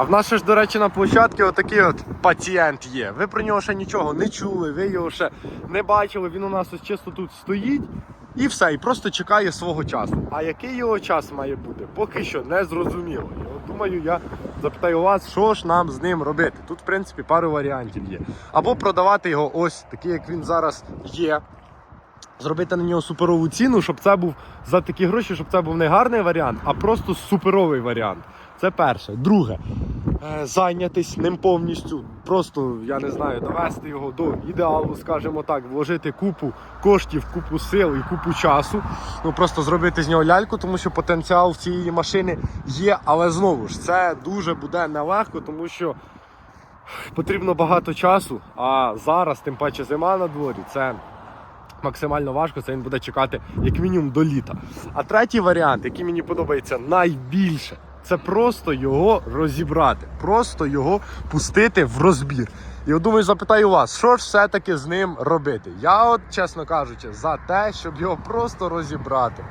А в нас ще ж, до речі, на площадці отакий от пацієнт є. Ви про нього ще нічого не чули, ви його ще не бачили. Він у нас ось чисто тут стоїть і все, і просто чекає свого часу. А який його час має бути, поки що не зрозуміло. От думаю, я запитаю вас, що ж нам з ним робити. Тут, в принципі, пару варіантів є. Або продавати його ось такий, як він зараз є. Зробити на нього суперову ціну, щоб це був за такі гроші, щоб це був не гарний варіант, а просто суперовий варіант. Це перше. Друге, зайнятись ним повністю. Просто, я не знаю, довести його до ідеалу, скажімо так, вложити купу коштів, купу сил і купу часу. Ну просто зробити з нього ляльку, тому що потенціал цієї машини є. Але знову ж це дуже буде нелегко, тому що потрібно багато часу. А зараз, тим паче, зима на дворі, це максимально важко, це він буде чекати як мінімум до літа. А третій варіант, який мені подобається найбільше, це просто його розібрати, просто його пустити в розбір. І от думаю, запитаю вас, що ж все-таки з ним робити? Я, от, чесно кажучи, за те, щоб його просто розібрати.